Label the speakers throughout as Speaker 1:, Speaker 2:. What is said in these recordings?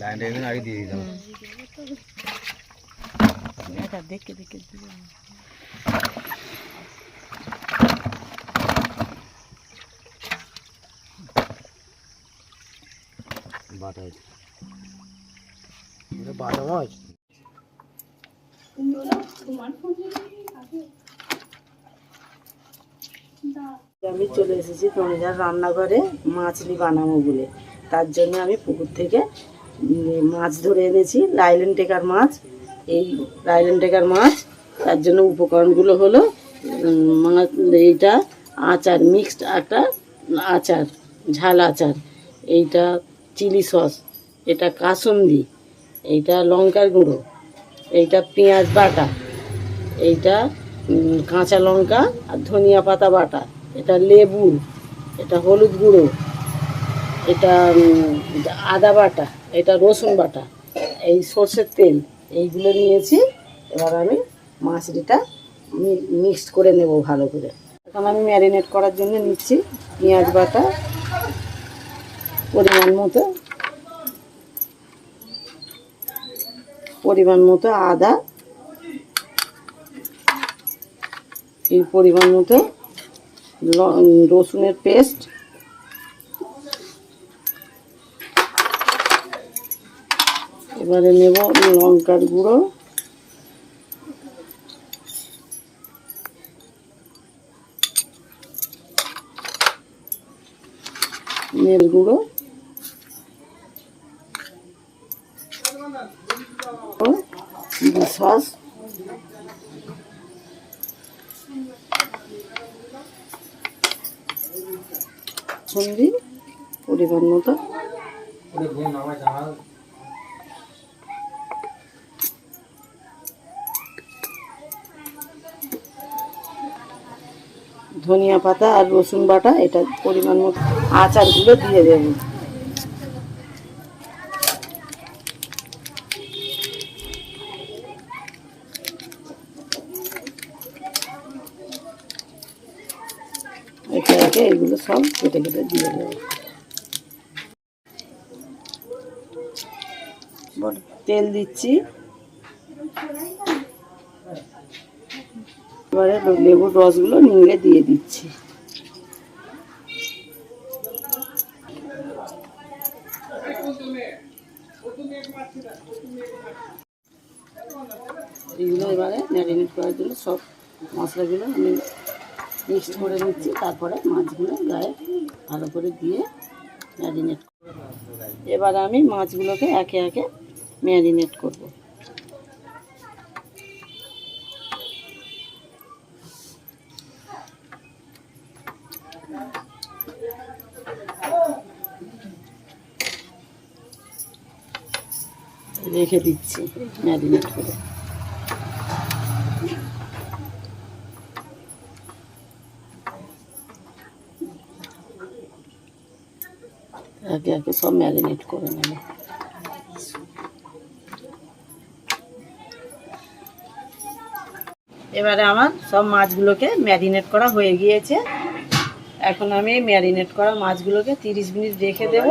Speaker 1: Land এখানে আগে দিয়ে দিতাম
Speaker 2: দেখে দেখে দিয়ে
Speaker 1: বাটা এটা বাটা মাছ?
Speaker 2: আমি চলে এসেছি তনুজার রান্নাঘরে মাছলি বানাবো বলে। তার জন্য আমি পুকুর থেকে মাছ ধরে এনেছি লাইলেন টেকার মাছ এই লাইলেন টেকার মাছ। তার জন্য উপকরণগুলো হলো এইটা আচার মিক্সড একটা আচার, ঝাল আচার। এইটা চিলি সস, এটা কাসুন্দি, এইটা লঙ্কার গুঁড়ো, এইটা পেঁয়াজ বাটা, এইটা কাঁচা লঙ্কা আর ধনিয়া পাতা বাটা, এটা লেবু, এটা হলুদ গুঁড়ো, এটা আদা বাটা, এটা রসুন বাটা, এই সর্ষের তেল, এইগুলো নিয়েছি। এবার আমি মাছলিটা মিক্সড করে নেব ভালো করে। এখন আমি ম্যারিনেট করার জন্য নিচ্ছি পেঁয়াজ বাটা, পরিমাণ মতো। পরিমাণ মতো আদা। এই পরিমাণ মতো রসুনের পেস্ট এবারে নেব লঙ্কার গুঁড়ো। মেল গুঁড়ো। সস। পরিমাণ মতো। ধনিয়া পাতা আর রসুন বাটা, এটা পরিমাণ মতো আচারগুলো দিয়ে দেব। একে একে এগুলো সব কেটে কেটে দিয়ে দেবো। তেল দিচ্ছি। এবারে লেবুর রসগুলো নিংড়ে দিয়ে দিচ্ছি। এগুলো এবারে ম্যারিনেট করার জন্য সব মশলাগুলো আমি মিক্সড করে নিচ্ছি, তারপরে মাছগুলো গায়ে ভালো করে দিয়ে ম্যারিনেট এবার আমি মাছগুলোকে একে একে ম্যারিনেট করব। রেখে দিচ্ছি ম্যারিনেট করে। একে একে সব ম্যারিনেট করে নেব। এবারে আমার সব মাছগুলোকে ম্যারিনেট করা হয়ে গিয়েছে। এখন আমি ম্যারিনেট করা মাছগুলোকে তিরিশ মিনিট রেখে দেব,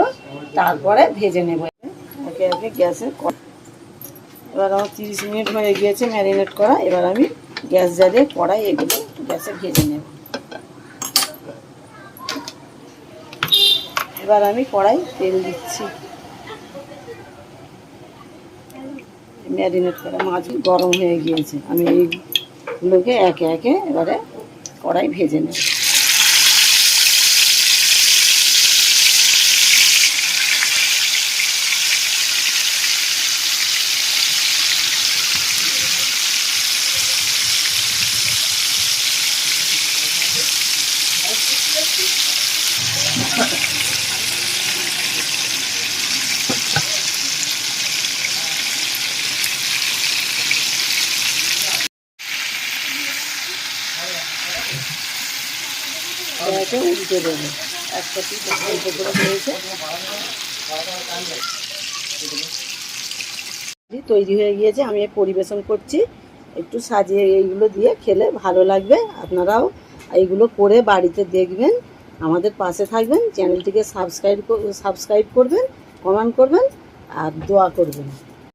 Speaker 2: তারপরে ভেজে নেব। একে একে গ্যাসে এবার আমার তিরিশ মিনিট হয়ে গিয়েছে ম্যারিনেট করা, এবার আমি গ্যাস জ্বালিয়ে কড়াই এগুলো গ্যাসে ভেজে নেব। এবার আমি কড়াই তেল দিচ্ছি। ম্যারিনেট করা মাছ গরম হয়ে গিয়েছে। আমি এইগুলোকে একে একে এবারে কড়াই ভেজে নেব। উল্টে দেবো অল্প করে তৈরি হয়ে গিয়েছে, আমি পরিবেশন করছি। একটু সাজিয়ে এইগুলো দিয়ে খেলে ভালো লাগবে। আপনারাও এইগুলো করে বাড়িতে দেখবেন, আমাদের পাশে থাকবেন, চ্যানেলটিকে সাবস্ক্রাইব সাবস্ক্রাইব করবেন, কমেন্ট করবেন, আর দোয়া করবেন।